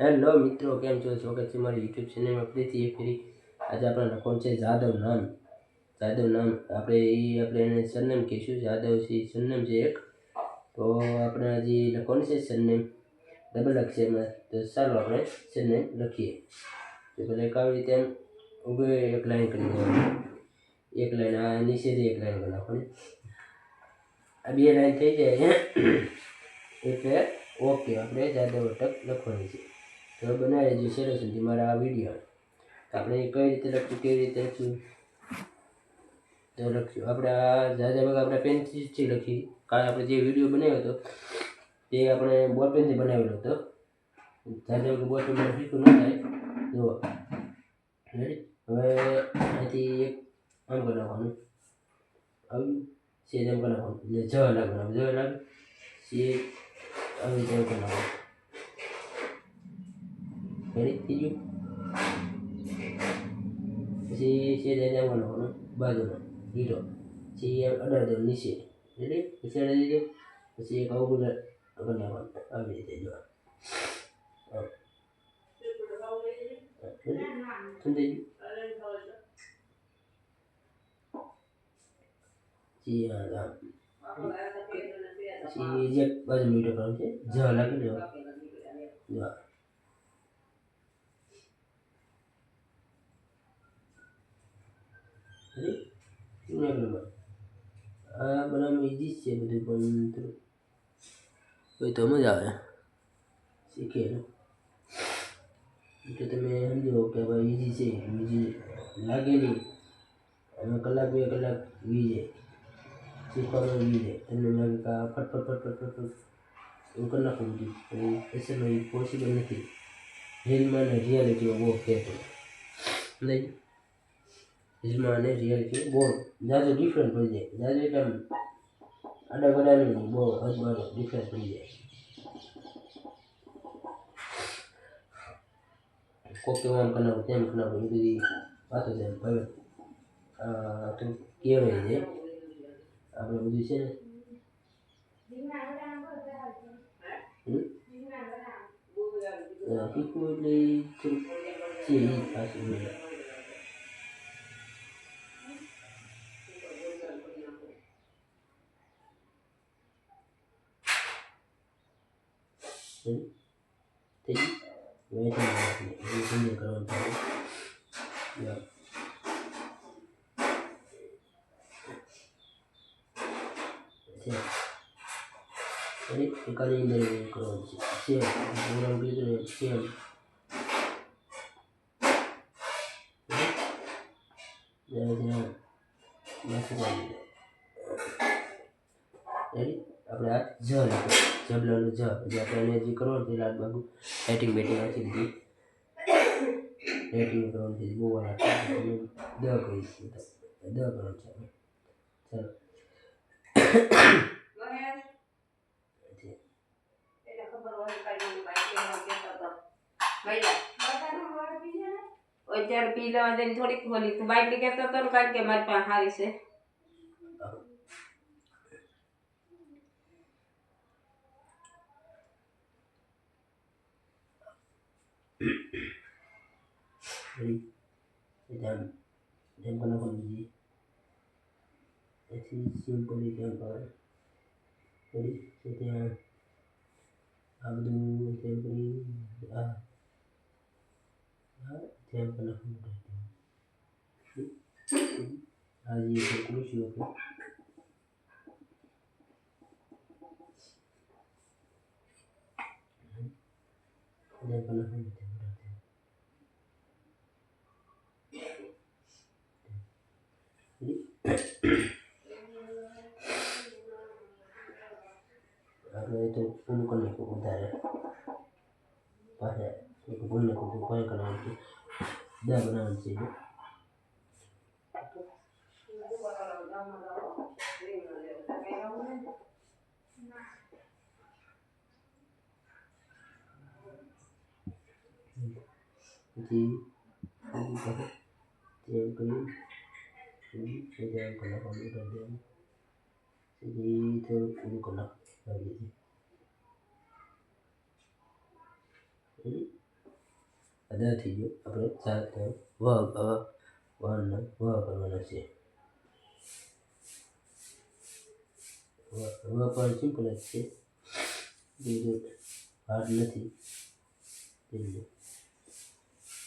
Hello મિત્રો કેમ છો સ્વાગત છે મારી યુટ્યુબ ચેનલમાં ફરીથી એક ફરી આજે આપણે લખવાનું છે જાદવ નામ જાદવ નામ આપણે એ આપણે એને સરનેમ કહીશું જાદવ છે ઈ સરનેમ છે એક તો આપણે હજી લખવાનું છે સરનેમ ડબલ અક્ષરમાં તો ચાલો આપણે સરનેમ લખીએ તો પહેલાં એક આવી રીતે એમ ઊભી એક લાઈન કરી દેવાની એક લાઈન આ નીચેથી એક લાઈન કરી નાખવાની આ બે લાઈન થઈ જાય એટલે ઓકે આપણે જાદવ અટક લખવાની છે તો બનાવી લેજો શેરો સુધી મારા આ વીડિયો આપણે કઈ રીતે લખશું કેવી રીતે લખશું તો લખશું આપણે આ જાજા ભાગ આપણે પેનથી લખી. કાલે આપણે જે વીડિયો બનાવ્યો હતો, તે આપણે બોલપેનથી બનાવેલો હતો. જાજા વગર બોલપેન શીખવું ન થાય. જુઓ. હવે અહીંથી એક આમ કરી નાખવાનું આવ્યું સેજ એમ કરી નાખવાનું એટલે જ લાગવાનું. જ લાગે. છે આવી રીતે કરી નાખવાનું રેડી થઈ ગયું પછી છે એમ બનાવવાનું બાજુમાં લીટો પછી અઢાર દેવાનું નીચે. રેડી પછી અડાડી દેજો પછી એક આવું બનાવવાનું આવી રીતે જો? સમજાઈ ગયું. પછી પછી જે બાજુ લીટો કરવાનું છે જ લાગે ને જો આ. રેડી? નંબર આ બનાવવાનું ઈજી જ છે બધું પણ થોડું કોઈ તો મજા આવે શીખે ને એટલે તમે સમજો કે ભાઈ ઈજી છે બીજી લાગે નહીં અને કલાક બે કલાક વી જાય શીખવામાં વી જાય તમને લાગે કે આ ફટ ફટ ફટ ફટ ફટ ફટ એવું કરી નાખવું બધું પણ એ પોસિબલ નથી રીલમાં ને રિયાલિટીમાં બહુ ફેર નહીં રીલમાં અને રિયાલિટી બહુ જાજો ડિફરન્ટ પડી જાય જાજો એટલે આમ આડા ગડાનું નહીં બહુ હદબારો ડિફરન્ટ પડી જાય કોક તો આમ કનાવું તેમ કનાવું એ બધી વાતો છે હવે આ તો કહેવાય છે આપણે બધું છે ને હમ? અ, શીખવું એટલે ઈ થોડુંક છે એ પાછું થઈ કરવાનું ચાલુ. યા. છે. Ready? એકાની અંદર કરવાનું છે સેમ પ્રોગ્રામ કીધું ને સેમ આપણે આ જ જબલાનું જ પછી આપણે એને જે કરવાનું છે લાટ બાજુ રેટિંગ બેટિંગ રાખી દીધી રેટિંગ કરવાનું છે બહુ વાર લાગશે તમે દ કહીશ દ કરવાનું છે આપણે ચાલો અત્યારે પી લેવા જઈને થોડીક ખોલી તું બાઈક ની કહેતો હતો ને કારણ કે મારી પાસે હારી છે tree dan dan menabungi jadi simpel gambar jadi kita Abdul Jabri ah jangan pernah mudah Haji Fokus juga jangan pernah mudah pokoknya kena nanti udah benar nanti ya. jadi ini jadi itu ini kalau lagi ini નાખવાનું આવી રીતે Ready? આ દ થઈ ગયો આપણે જાદવ વ અ one વ કરવાનો છે વ વ પણ સિમ્પલ જ છે બીજું હાર્ડ નથી બીજું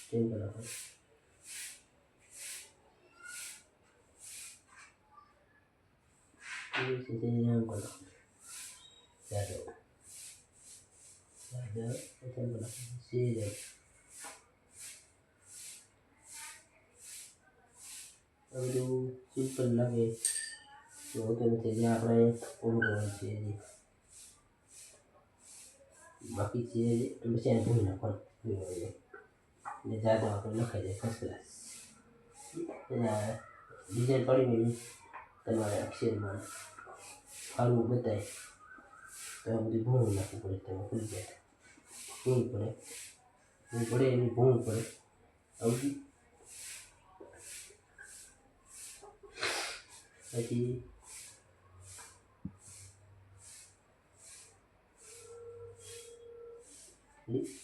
સિમ્પલ આપણે નામ કરો બધું સિમ્પલ લાગે તો હોતું નથી જે આપણે પૂરું કરવાનું છે હજી બાકી છે પછી એને ભૂલી નાખવાનું ભૂલી એટલે જાદવ આપણે લખાઈ જાય ફર્સ્ટ ક્લાસ એના ડિઝાઇન પડી ગઈ તમારે અક્ષરમાં ફાળવું બતાય તો આ બધું ભૂણું નાખવું પડે તમે ભૂલી જાય ભૂલ પડે ભૂલ પડે એની ભૂલ પડે આવું I think hmm?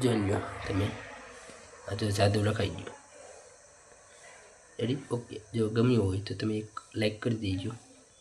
જોઈ લો તમે. આ તો જાદુ લખાઈ ગયો. રેડી ઓકે જો ગમ્યું હોય તો તમે એક લાઈક કરી દેજો.